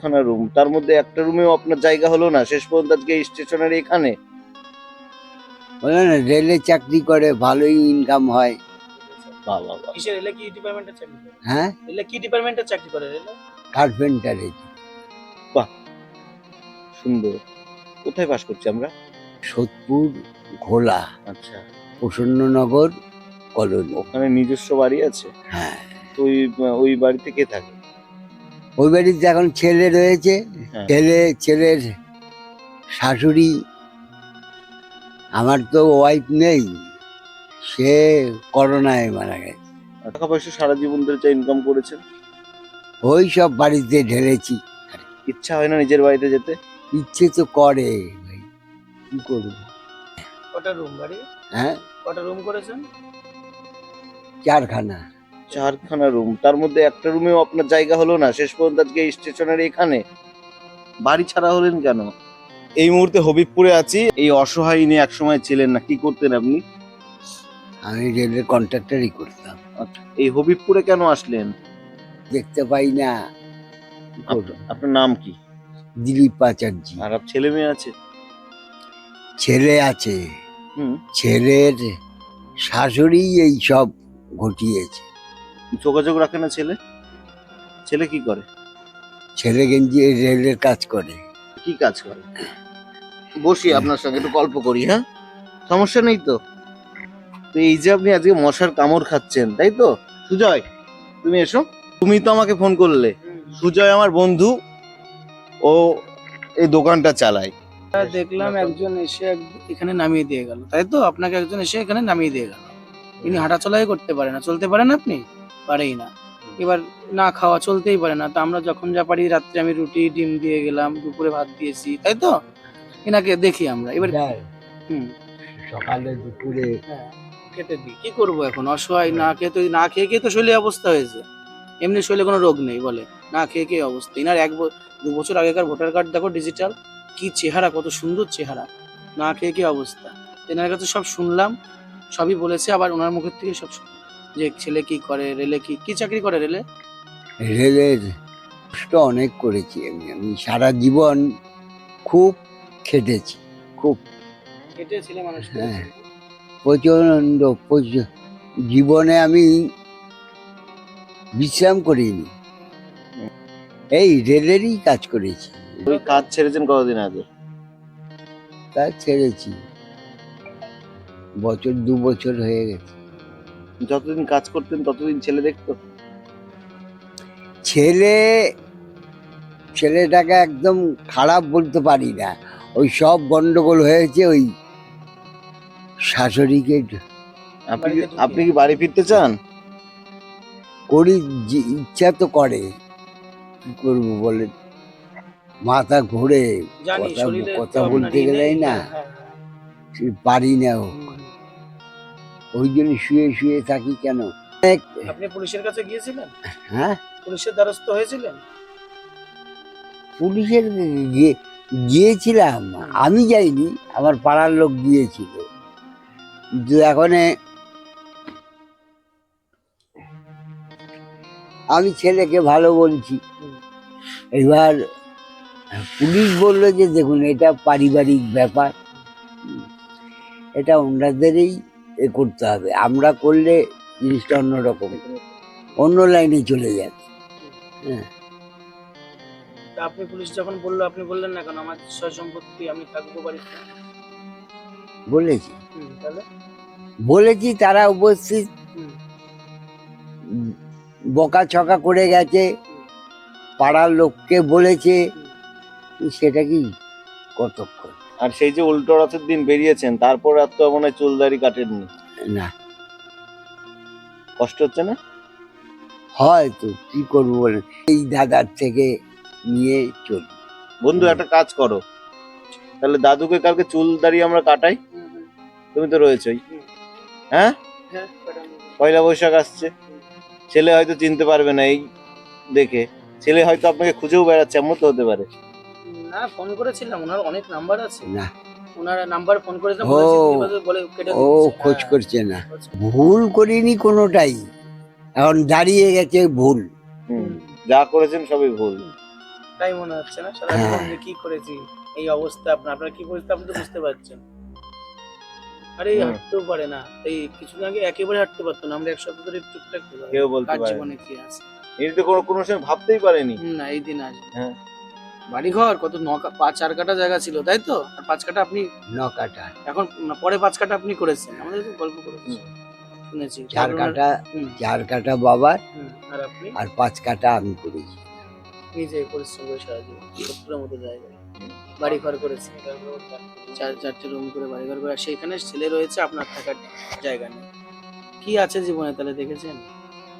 চারখানা রুম তার মধ্যে একটা রুমেও আপনার জায়গা হলো না। শেষ পর্যন্ত আজকে স্টেশনের এখানে। বলে না রেলে চাকরি করে ভালোই ইনকাম হয়। বাহ বাহ বাহ। কিসের? রেলে কি ডিপার্টমেন্টের চাকরি করে? হ্যাঁ? রেলে কি ডিপার্টমেন্টের চাকরি করে রেলে কার্পেন্টারে সুন্দর। কোথায় বাস করছি আমরা? সোদপুর ঘোলা। আচ্ছা। প্রসন্ননগর কলোনি। ওখানে নিজস্ব বাড়ি আছে? হ্যাঁ। তো ওই ওই বাড়িতে কে থাকে? ওই বাড়িতে এখন ছেলে রয়েছে হ্যাঁ। ছেলে ছেলের শাশুড়ি আমার তো ওয়াইফ নেই সে করোনায় মারা গেছে। টাকা পয়সা সারা জীবন ধরে যা ইনকাম করেছেন ওই সব বাড়িতে ঢেলেছি। ইচ্ছা হয় না নিজের বাড়িতে যেতে? ইচ্ছে তো করে ভাই। কি করব? কটা রুম বাড়ি? হ্যাঁ? কটা রুম করেছেন? চারখানা। চারখানা রুম তার মধ্যে একটা রুমেও আপনার জায়গা হলো না। শেষ পর্যন্ত আজকে স্টেশনের এখানে। বাড়ি ছাড়া হলেন কেন? এই মুহূর্তে হবিবপুরে আছি। এই অসহায় নিয়ে একসময় ছিলেন না। কি করতেন আপনি? আমি রেলের কন্ট্রাক্টরই করতাম। এই হবিবপুরে কেন আসলেন? দেখতে পাই না। আপনার- নাম কি? দিলীপ আচার্য। আর আপনার ছেলে মেয়ে আছে? ছেলে আছে। হুম। ছেলের শাশুড়ি এই সব ঘটিয়েছে। যোগাযোগ রাখে না ছেলে? ছেলে কি করে? ছেলে গেঞ্জি রেলের কাজ করে। কি কাজ করে? বসি আপনার সঙ্গে একটু গল্প করি হ্যাঁ? সমস্যা নেই তো? তো এই যে আপনি আজকে মশার কামড় খাচ্ছেন তাই তো? সুজয় তুমি এসো। তুমি তো আমাকে ফোন করলে। সুজয় আমার বন্ধু ও এই দোকানটা চালায়। দেখলাম একজন এসে এখানে নামিয়ে দিয়ে গেল তাই তো? আপনাকে একজন এসে এখানে নামিয়ে দিয়ে গেল। ইনি হাঁটাচলাই করতে পারে না চলতে পারেন আপনি? পারেই না। এবার না খাওয়া চলতেই পারে না। তো আমরা যখন যা পারি রাত্রে আমি রুটি ডিম দিয়ে গেলাম দুপুরে ভাত দিয়েছি তাই তো? এনাকে দেখি আমরা। এবার হুম। সকালে দুপুরে। হ্যাঁ, খেতে দিই। কি করব এখন? অসহায় না খেয়ে তো না খেয়ে খেয়ে তো শরীরে অবস্থা হয়েছে। এমনি শরীরে কোনো রোগ নেই বলে। না খেয়ে খেয়ে অবস্থা। ইনার এক দু বছর আগেকার ভোটার কার্ড দেখো ডিজিটাল। কি চেহারা কত সুন্দর চেহারা। না খেয়ে খেয়ে অবস্থা। এনার কাছে সব শুনলাম সবই বলেছে আবার ওনার মুখের থেকে সব শুনলাম। যে ছেলে কি করে রেলে কি কি চাকরি করে রেলে? রেলের কষ্ট অনেক করেছি আমি। আমি সারা জীবন খুব খেটেছি খুব। কেটে ছেলে মানুষ হ্যাঁ। প্রচণ্ড প্রচ- জীবনে আমি বিশ্রাম করিনি। এই রেলেরই কাজ করেছি। ওই কাজ ছেড়েছেন কতদিন আগে? তা ছেড়েছি। বছর দু বছর হয়ে গেছে। যতদিন কাজ করতেন ততদিন ছেলে দেখতো? ছেলে ছেলেটাকে একদম খারাপ বলতে পারি না। ওই সব গন্ডগোল হয়েছে ওই শাশুড়িকে আপনি কি- আপনি কি বাড়ি ফিরতে চান? করি যে ইচ্ছা তো করে। কি করব বলে? মাথা ঘুরে কথা- বলতে গেলেই না। হ্যাঁ, পারি না। ওই জন্য শুয়ে শুয়ে থাকি কেন? আপনি পুলিশের কাছে গিয়েছিলেন? হ্যাঁ? পুলিশের দ্বারস্থ হয়েছিলেন? পুলিশের গিয়ে- গিয়েছিলাম আমি যাইনি আমার পাড়ার লোক গিয়েছিল। কিন্তু এখন আমি ছেলেকে ভালো বলছি। এবার পুলিশ বলল যে দেখুন এটা পারিবারিক ব্যাপার। এটা ওনাদেরই এ করতে হবে। আমরা করলে জিনিসটা অন্যরকম। অন্য লাইনে চলে যাবে হ্যাঁ। আপনি পুলিশ যখন বলল আপনি বললেন না কেন? আমার সয় সম্পত্তি আমি থাকব বাড়িতে। বলেছি। বলেছি তারা উপস্থিত। বকা ছকা করে গেছে। পাড়ার লোককে বলেছে। সেটা কি কতক্ষণ আর সেই যে উল্টো রথের দিন বেরিয়েছেন তারপর আর তো মনে হয় চুলদারি কাটেননি। না। কষ্ট হচ্ছে না? হয় তো কি করব বলে? এই দাদার থেকে নিয়ে চলি। বন্ধু একটা কাজ করো। তাহলে দাদুকে কালকে চুল দাড়ি আমরা কাটাই। তুমি তো রয়েছই। হ্যাঁ হ্যাঁ, পয়লা বৈশাখ আসছে। ছেলে হয়তো চিনতে পারবে না এই দেখে। ছেলে হয়তো আপনাকে খুঁজেও বেড়াচ্ছে এমন তো হতে পারে। না ফোন করেছিলাম ওনার অনেক নাম্বার আছে। না। ওনার নাম্বার ফোন করেছিলাম ও, বলে কেটে ও খোঁজ হ্যাঁ, করছে না। ভুল করিনি কোনোটাই। এখন দাঁড়িয়ে গেছে ভুল। যা করেছেন সবই ভুল। তাই মনে হচ্ছে না সারা হ্যাঁ। কি করেছি? এই অবস্থা আপনার আপনার কি পরিস্থিতি আপনি তো বুঝতে পারছেন। আরে হাঁটতেও পারে না। এই কিছুদিন আগে একেবারে হাঁটতে পারতো না আমরা এক সপ্তাহ ধরে টুকটাক করে কেউ বলতে পারে জীবনে কি আছে। এর তো কোনো কোনো সময় ভাবতেই পারেনি। না এই দিন আসবে হ্যাঁ। বাড়ি ঘর কত ন পাঁচ চার কাটা জায়গা ছিল তাই তো? আর পাঁচ কাটা আপনি ন কাটা। এখন পরে পাঁচ কাটা আপনি করেছেন। আমাদের তো গল্প করেছি। শুনেছি। চার কাটা চার কাটা বাবার আর আপনি? আর পাঁচ কাটা আমি করেছি। নিজে পরিশ্রম করে সারা জীবন সত্তরের মতো জায়গায়। বাড়ি ঘর করেছি চার চারটে রুম করে বাড়ি ঘর করে সেখানে ছেলে রয়েছে আপনার থাকার জায়গা নেই। কি আছে জীবনে তাহলে দেখেছেন?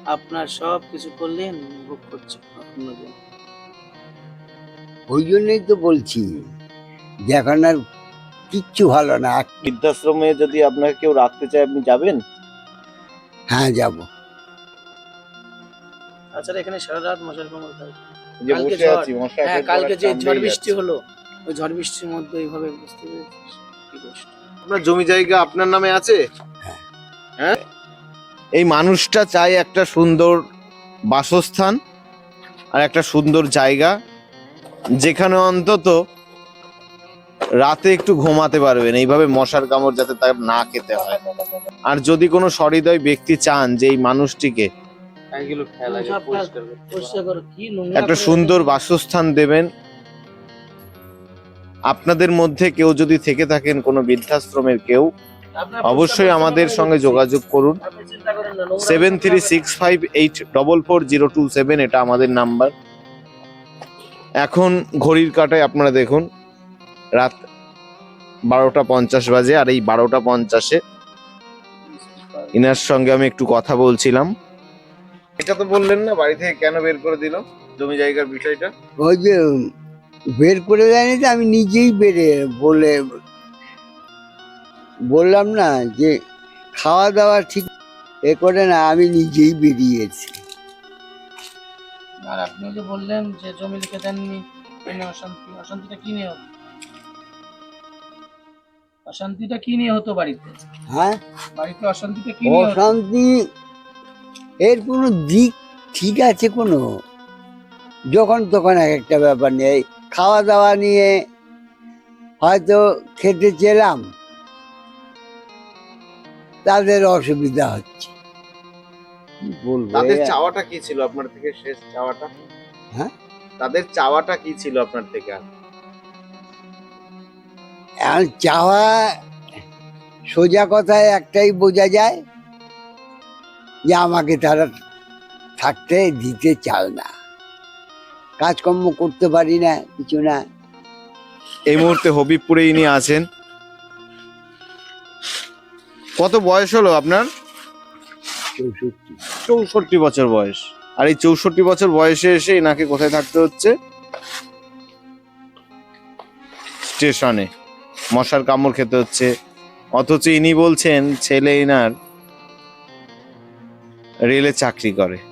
আপনার সব কিছু করলেন ভোগ করছে অন্যদিন ওই জন্যই তো বলছি যে এখন আর কিচ্ছু ভালো না বৃদ্ধাশ্রমে যদি আপনাকে কেউ রাখতে চায় আপনি যাবেন? হ্যাঁ যাব। তাছাড়া এখানে সারা রাত মশার কামড় খায় যে কালকে বসে আছি মশা হ্যাঁ কালকে যে ঝড় বৃষ্টি হলো ওই ঝড় বৃষ্টির মধ্যে এইভাবে বুঝতে পেরেছিস কি কষ্ট। আপনার জমি জায়গা আপনার নামে আছে? হ্যাঁ। হ্যাঁ? এই মানুষটা চায় একটা সুন্দর বাসস্থান আর একটা সুন্দর জায়গা। যেখানে অন্তত রাতে একটু ঘুমাতে পারবেন এইভাবে মশার কামড় যাতে তার না খেতে হয়। আর যদি কোনো সহৃদয় ব্যক্তি চান যে এই মানুষটিকে একটা সুন্দর বাসস্থান দেবেন। আপনাদের মধ্যে কেউ যদি থেকে থাকেন কোনো বৃদ্ধাশ্রমের কেউ অবশ্যই আমাদের সঙ্গে যোগাযোগ করুন। Seven three six five eight double four zero two seven এটা আমাদের নাম্বার। এখন ঘড়ির কাটায় আপনারা দেখুন, রাত বারোটা পঞ্চাশ বাজে আর এই বারোটা পঞ্চাশে। ইনার সঙ্গে আমি একটু কথা বলছিলাম। এটা তো বললেন না, বাড়ি থেকে কেন বের করে দিল? জমি জায়গার বিষয়টা? ওই যে, বের করে দেয়নি তো, আমি নিজেই বেরে বলে বললাম না যে, খাওয়া দাওয়া ঠিক এ করে না, আমি নিজেই বেরিয়েছি। আর আপনি যে বললেন যে জমি লিখে দেননি অশান্তি অশান্তিটা কি নিয়ে হতো? অশান্তিটা কি নিয়ে হতো বাড়িতে? হ্যাঁ? বাড়িতে অশান্তিটা কি নিয়ে অশান্তি এর কোনো দিক ঠিক আছে কোনো? যখন তখন এক একটা ব্যাপার নেই খাওয়া দাওয়া নিয়ে হয়তো খেতে চেলাম তাদের অসুবিধা হচ্ছে। কি বলব? তাদের চাওয়াটা কি ছিল আপনার থেকে শেষ চাওয়াটা? হ্যাঁ? তাদের চাওয়াটা কি ছিল আপনার থেকে? আর? আর চাওয়া সোজা কথায় একটাই বোঝা যায় যে আমাকে তারা থাকতে দিতে চায় না। কাজকর্ম করতে পারি না কিছু না। এই মুহূর্তে হবিবপুরে ইনি আছেন। কত বয়স হলো আপনার? চৌষট্টি। চৌষট্টি বছর বয়স। আর এই চৌষট্টি বছর বয়সে এসে এনাকে কোথায় থাকতে হচ্ছে? স্টেশনে। মশার কামড় খেতে হচ্ছে। অথচ ইনি বলছেন, ছেলে এনার রেলে চাকরি করে।